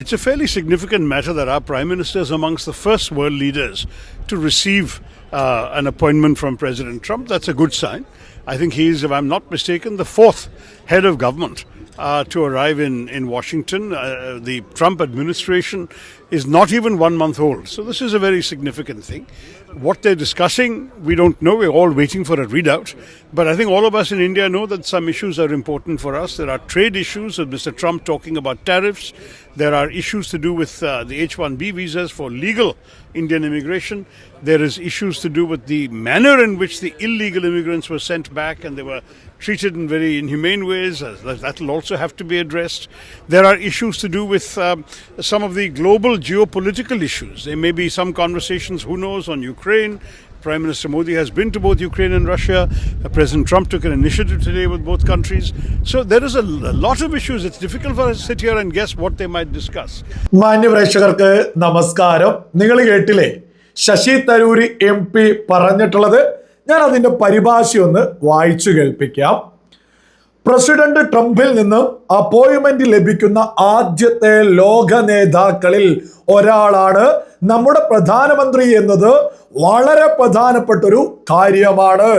It's a fairly significant matter that our Prime Minister is amongst the first world leaders to receive uh, an appointment from President Trump. That's a good sign. I think he is, if I'm not mistaken, the fourth head of government uh, to arrive in, in Washington. Uh, the Trump administration is not even one month old. So this is a very significant thing. What they're discussing, we don't know. We're all waiting for a readout. But I think all of us in India know that some issues are important for us. There are trade issues with Mr. Trump talking about tariffs. There are issues to do with uh, the H 1B visas for legal Indian immigration. There is issues to do with the manner in which the illegal immigrants were sent back and they were treated in very inhumane ways. Uh, That will also have to be addressed. There are issues to do with um, some of the global geopolitical issues. There may be some conversations, who knows, on Ukraine. Prime Minister Modi has been to both Ukraine and Russia. Uh, President Trump took an initiative today with both countries. So there is a, a lot of issues. It's difficult for us to sit here and guess what they might discuss. മാന്യ പ്രേക്ഷകർക്ക് നമസ്കാരം നിങ്ങൾ കേട്ടില്ലേ Sasi തരൂരി M P പറഞ്ഞിട്ടുള്ളത് ഞാൻ അതിന്റെ പരിഭാഷയൊന്ന് വായിച്ചു കേൾപ്പിക്കാം. പ്രസിഡന്റ് ട്രംപിൽ നിന്ന് അപ്പോയിൻമെന്റ് ലഭിക്കുന്ന ആദ്യത്തെ ലോക നേതാക്കളിൽ ഒരാളാണ് നമ്മുടെ പ്രധാനമന്ത്രി എന്നത് വളരെ പ്രധാനപ്പെട്ട ഒരു കാര്യമാണ്.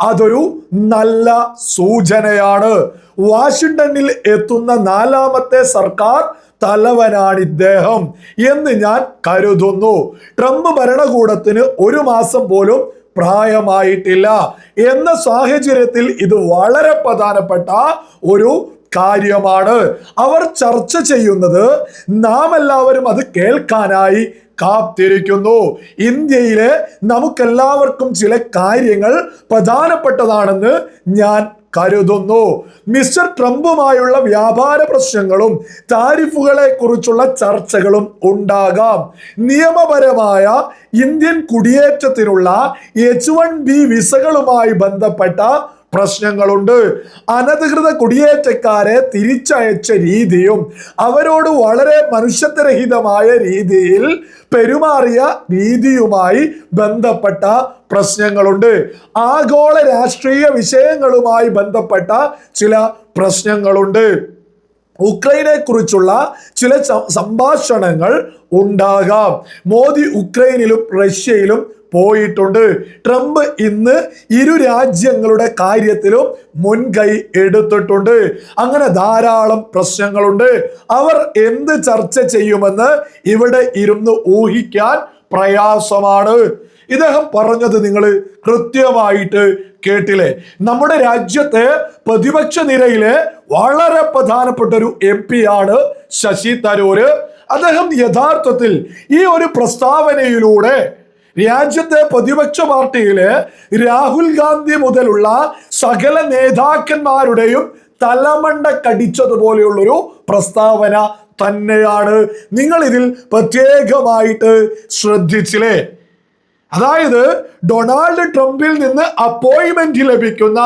അതൊരു നല്ല സൂചനയാണ്. വാഷിംഗ്ടണിൽ എത്തുന്ന നാലാമത്തെ സർക്കാർ തലവനാണ് ഇദ്ദേഹം എന്ന് ഞാൻ കരുതുന്നു. ട്രംപ് ഭരണകൂടത്തിന് ഒരു മാസം പോലും പ്രായമായിട്ടില്ല എന്ന സാഹചര്യത്തിൽ ഇത് വളരെ പ്രധാനപ്പെട്ട ഒരു കാര്യമാണ്. അവർ ചർച്ച ചെയ്യുന്നത് നാം എല്ലാവരും അത് കേൾക്കാനായി കാത്തിരിക്കുന്നു. ഇന്ത്യയിലെ നമുക്കെല്ലാവർക്കും ചില കാര്യങ്ങൾ പ്രധാനപ്പെട്ടതാണെന്ന് ഞാൻ കരുതുന്നു. മിസ്റ്റർ ട്രംപുമായുള്ള വ്യാപാര പ്രശ്നങ്ങളും താരിഫുകളെ കുറിച്ചുള്ള ചർച്ചകളും ഉണ്ടാകാം. നിയമപരമായ ഇന്ത്യൻ കുടിയേറ്റത്തിനുള്ള എച്ച് വൺ ബി വിസകളുമായി ബന്ധപ്പെട്ട പ്രശ്നങ്ങളുണ്ട്. അനധികൃത കുടിയേറ്റക്കാരെ തിരിച്ചയച്ച രീതിയും അവരോട് വളരെ മനുഷ്യത്വരഹിതമായ രീതിയിൽ പെരുമാറിയ രീതിയുമായി ബന്ധപ്പെട്ട പ്രശ്നങ്ങളുണ്ട്. ആഗോള രാഷ്ട്രീയ വിഷയങ്ങളുമായി ബന്ധപ്പെട്ട ചില പ്രശ്നങ്ങളുണ്ട്. ഉക്രൈനെ കുറിച്ചുള്ള ചില സംഭാഷണങ്ങൾ ഉണ്ടാകാം. മോദി ഉക്രൈനിലും റഷ്യയിലും പോയിട്ടുണ്ട്. ട്രംപ് ഇന്ന് ഇരു രാജ്യങ്ങളുടെ കാര്യത്തിലും മുൻകൈ എടുത്തിട്ടുണ്ട്. അങ്ങനെ ധാരാളം പ്രശ്നങ്ങളുണ്ട്. അവർ എന്ത് ചർച്ച ചെയ്യുമെന്ന് ഇവിടെ ഇരുന്ന് ഊഹിക്കാൻ പ്രയാസമാണ്. ഇദ്ദേഹം പറഞ്ഞത് നിങ്ങൾ കൃത്യമായിട്ട് കേട്ടില്ലേ? നമ്മുടെ രാജ്യത്തെ പ്രതിപക്ഷ നിരയിലെ വളരെ പ്രധാനപ്പെട്ട ഒരു എം പി ആണ് ശശി തരൂര്. അദ്ദേഹം യഥാർത്ഥത്തിൽ ഈ ഒരു പ്രസ്താവനയിലൂടെ രാജ്യത്തെ പ്രതിപക്ഷ പാർട്ടിയിലെ രാഹുൽ ഗാന്ധി മുതലുള്ള സകല നേതാക്കന്മാരുടെയും തലമണ്ട കടിച്ചതുപോലെയുള്ളൊരു പ്രസ്താവന തന്നെയാണ്. നിങ്ങൾ ഇതിൽ പ്രത്യേകമായിട്ട് ശ്രദ്ധിച്ചില്ലേ? അതായത് ഡൊണാൾഡ് ട്രംപിൽ നിന്ന് അപ്പോയിൻമെന്റ് ലഭിക്കുന്ന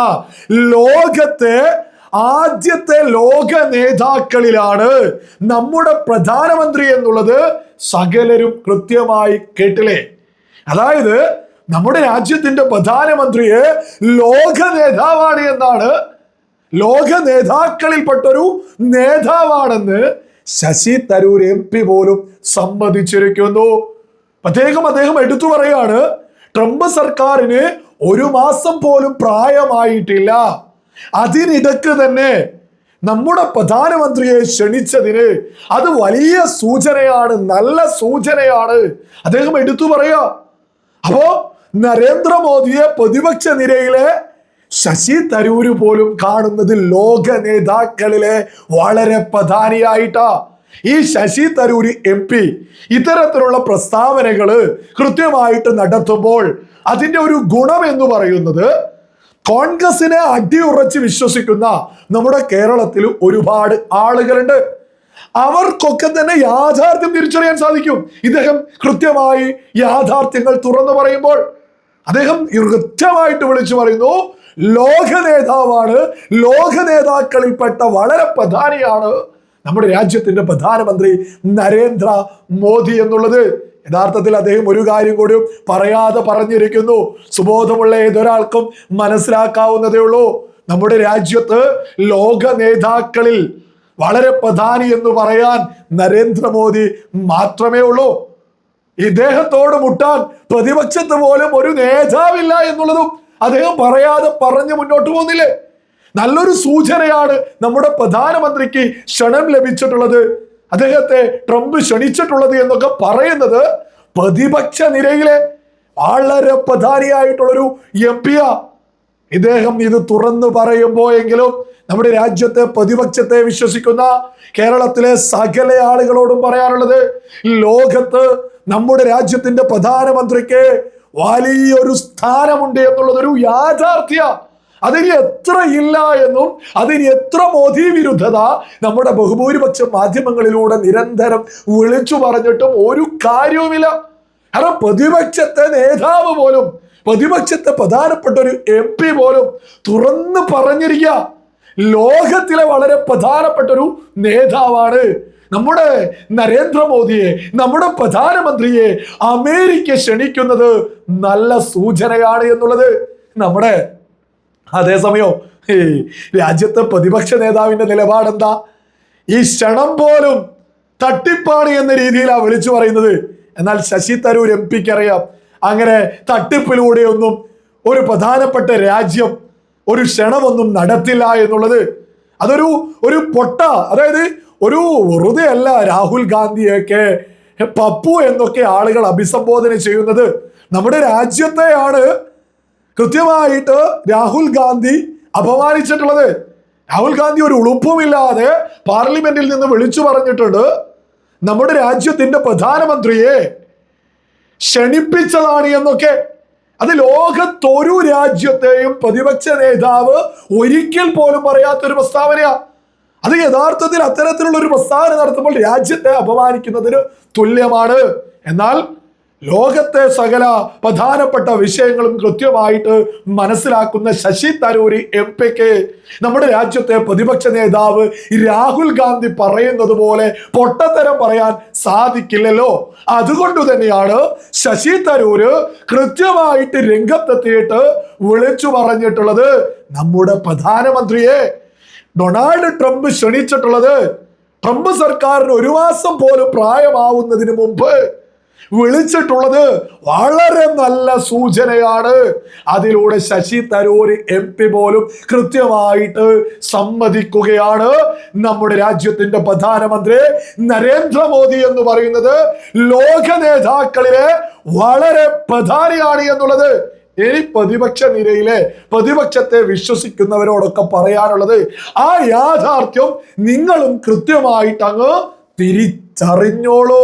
ലോകത്തെ ആദ്യത്തെ ലോക നേതാക്കളിലാണ് നമ്മുടെ പ്രധാനമന്ത്രി എന്നുള്ളത് സകലരും കൃത്യമായി കേട്ടില്ലേ? അതായത് നമ്മുടെ രാജ്യത്തിന്റെ പ്രധാനമന്ത്രിയെ ലോക നേതാവാണ് എന്നാണ് ലോക നേതാക്കളിൽപ്പെട്ടൊരു നേതാവാണെന്ന് ശശി തരൂർ എം പി പോലും സമ്മതിച്ചിരിക്കുന്നു. പ്രത്യേകം അദ്ദേഹം എടുത്തു പറയാണ് ട്രംപ് സർക്കാരിന് ഒരു മാസം പോലും പ്രായമായിട്ടില്ല. അതിനിടക്ക് തന്നെ നമ്മുടെ പ്രധാനമന്ത്രിയെ ക്ഷണിച്ചതിന് അത് വലിയ സൂചനയാണ് നല്ല സൂചനയാണ്. അദ്ദേഹം എടുത്തു പറയാ അപ്പോ നരേന്ദ്രമോദിയെ പ്രതിപക്ഷ നിരയിലെ ശശി തരൂര് പോലും കാണുന്നത് ലോക നേതാക്കളിലെ വളരെ പ്രധാനിയായിട്ടാ. ഈ ശശി തരൂര് എം പി ഇത്തരത്തിലുള്ള പ്രസ്താവനകൾ കൃത്യമായിട്ട് നടത്തുമ്പോൾ അതിന്റെ ഒരു ഗുണം എന്ന് പറയുന്നത് കോൺഗ്രസിനെ അടിയുറച്ച് വിശ്വസിക്കുന്ന നമ്മുടെ കേരളത്തിൽ ഒരുപാട് ആളുകളുണ്ട്. അവർക്കൊക്കെ തന്നെ യാഥാർത്ഥ്യം തിരിച്ചറിയാൻ സാധിക്കും. ഇദ്ദേഹം കൃത്യമായി യാഥാർത്ഥ്യങ്ങൾ തുറന്നു പറയുമ്പോൾ അദ്ദേഹം കൃത്യമായിട്ട് വിളിച്ചു പറയുന്നു ലോക നേതാവാണ് ലോക നേതാക്കളിൽപ്പെട്ട വളരെ പ്രധാനിയാണ് നമ്മുടെ രാജ്യത്തിന്റെ പ്രധാനമന്ത്രി നരേന്ദ്ര മോദി എന്നുള്ളത്. യഥാർത്ഥത്തിൽ അദ്ദേഹം ഒരു കാര്യം കൂടി പറയാതെ പറഞ്ഞിരിക്കുന്നു. സുബോധമുള്ള ഏതൊരാൾക്കും മനസ്സിലാക്കാവുന്നതേ ഉള്ളൂ. നമ്മുടെ രാജ്യത്ത് ലോക നേതാക്കളിൽ വളരെ പ്രധാനി എന്ന് പറയാൻ നരേന്ദ്രമോദി മാത്രമേ ഉള്ളൂ. ഇദ്ദേഹത്തോട് മുട്ടാൻ പ്രതിപക്ഷത്ത് പോലും ഒരു നേതാവില്ല എന്നുള്ളതും അദ്ദേഹം പറയാതെ പറഞ്ഞു മുന്നോട്ട് പോകുന്നില്ലേ? നല്ലൊരു സൂചനയാണ് നമ്മുടെ പ്രധാനമന്ത്രിക്ക് ക്ഷണം ലഭിച്ചിട്ടുള്ളത്. അദ്ദേഹത്തെ ട്രംപ് ക്ഷണിച്ചിട്ടുള്ളത് എന്നൊക്കെ പറയുന്നത് പ്രതിപക്ഷ നിരയിലെ വളരെ പ്രധാനിയായിട്ടുള്ളൊരു എം പിയാ. ഇദ്ദേഹം ഇത് തുറന്നു പറയുമ്പോയെങ്കിലും നമ്മുടെ രാജ്യത്തെ പ്രതിപക്ഷത്തെ വിശ്വസിക്കുന്ന കേരളത്തിലെ സകല ആളുകളോടും പറയാനുള്ളത് ലോകത്ത് നമ്മുടെ രാജ്യത്തിന്റെ പ്രധാനമന്ത്രിക്ക് വലിയൊരു സ്ഥാനമുണ്ട് എന്നുള്ളതൊരു യാഥാർത്ഥ്യ. അതിന് എത്ര ഇല്ല എന്നും അതിന് എത്ര മോദി വിരുദ്ധത നമ്മുടെ ബഹുഭൂരിപക്ഷ മാധ്യമങ്ങളിലൂടെ നിരന്തരം വിളിച്ചു പറഞ്ഞിട്ടും ഒരു കാര്യവുമില്ല. കാരണം പ്രതിപക്ഷത്തെ നേതാവ് പോലും പ്രതിപക്ഷത്തെ പ്രധാനപ്പെട്ട ഒരു എം പി പോലും തുറന്ന് പറഞ്ഞിരിക്കുക. ലോകത്തിലെ വളരെ പ്രധാനപ്പെട്ട ഒരു നേതാവാണ്. നമ്മുടെ നരേന്ദ്രമോദിയെ നമ്മുടെ പ്രധാനമന്ത്രിയെ അമേരിക്ക ക്ഷണിക്കുന്നത് നല്ല സൂചനയാണ് എന്നുള്ളത്. നമ്മുടെ അതേസമയം ഈ രാജ്യത്തെ പ്രതിപക്ഷ നേതാവിന്റെ നിലപാടെന്താ? ഈ ക്ഷണം പോലും തട്ടിപ്പാണ് എന്ന രീതിയിലാണ് വിളിച്ചു പറയുന്നത്. എന്നാൽ ശശി തരൂർ എം പിക്ക് അറിയാം അങ്ങനെ തട്ടിപ്പിലൂടെയൊന്നും ഒരു പ്രധാനപ്പെട്ട രാജ്യം ഒരു ക്ഷണമൊന്നും നടത്തില്ല എന്നുള്ളത് അതൊരു ഒരു പൊട്ട അതായത് ഒരു വെറുതെ അല്ല രാഹുൽ ഗാന്ധിയൊക്കെ പപ്പു എന്നൊക്കെ ആളുകൾ അഭിസംബോധന ചെയ്യുന്നത് നമ്മുടെ രാജ്യത്തെയാണ്. കൃത്യമായിട്ട് രാഹുൽ ഗാന്ധി അപമാനിച്ചിട്ടുള്ളത്. രാഹുൽ ഗാന്ധി ഒരു ഉളുപ്പുമില്ലാതെ പാർലമെന്റിൽ നിന്ന് വിളിച്ചു പറഞ്ഞിട്ടുണ്ട് നമ്മുടെ രാജ്യത്തിന്റെ പ്രധാനമന്ത്രിയെ ക്ഷണിപ്പിച്ചതാണ് എന്നൊക്കെ അത് ലോകത്തൊരു രാജ്യത്തെയും പ്രതിപക്ഷ നേതാവ് ഒരിക്കൽ പോലും പറയാത്ത ഒരു പ്രസ്താവനയാ. അത് യഥാർത്ഥത്തിൽ അത്തരത്തിലുള്ള ഒരു പ്രസ്താവന നടത്തുമ്പോൾ രാജ്യത്തെ അപമാനിക്കുന്നതിന് തുല്യമാണ്. എന്നാൽ ലോകത്തെ സകല പ്രധാനപ്പെട്ട വിഷയങ്ങളും കൃത്യമായിട്ട് മനസ്സിലാക്കുന്ന ശശി തരൂരി എം പിക്ക് നമ്മുടെ രാജ്യത്തെ പ്രതിപക്ഷ നേതാവ് രാഹുൽ ഗാന്ധി പറയുന്നത് പോലെ പൊട്ടത്തരം പറയാൻ സാധിക്കില്ലല്ലോ. അതുകൊണ്ട് തന്നെയാണ് ശശി തരൂര് കൃത്യമായിട്ട് രംഗത്തെത്തിയിട്ട് വിളിച്ചു പറഞ്ഞിട്ടുള്ളത് നമ്മുടെ പ്രധാനമന്ത്രിയെ. ഡൊണാൾഡ് ട്രംപ് ക്ഷണിച്ചിട്ടുള്ളത് ട്രംപ് സർക്കാരിന് ഒരു മാസം പോലും പ്രായമാവുന്നതിന് മുമ്പ്. വിളിച്ചിട്ടുള്ളത് വളരെ നല്ല സൂചനയാണ്. അതിലൂടെ ശശി തരൂർ എം പി പോലും കൃത്യമായിട്ട് സമ്മതിക്കുകയാണ്. നമ്മുടെ രാജ്യത്തിന്റെ പ്രധാനമന്ത്രി നരേന്ദ്രമോദി എന്ന് പറയുന്നത് ലോക നേതാക്കളിലെ വളരെ പ്രധാനിയാണ് എന്നുള്ളത്. ഇനി പ്രതിപക്ഷ നിരയിലെ പ്രതിപക്ഷത്തെ വിശ്വസിക്കുന്നവരോടൊക്കെ പറയാനുള്ളത് ആ യാഥാർത്ഥ്യം നിങ്ങളും കൃത്യമായിട്ട് അങ്ങ് തിരിച്ചറിഞ്ഞോളൂ.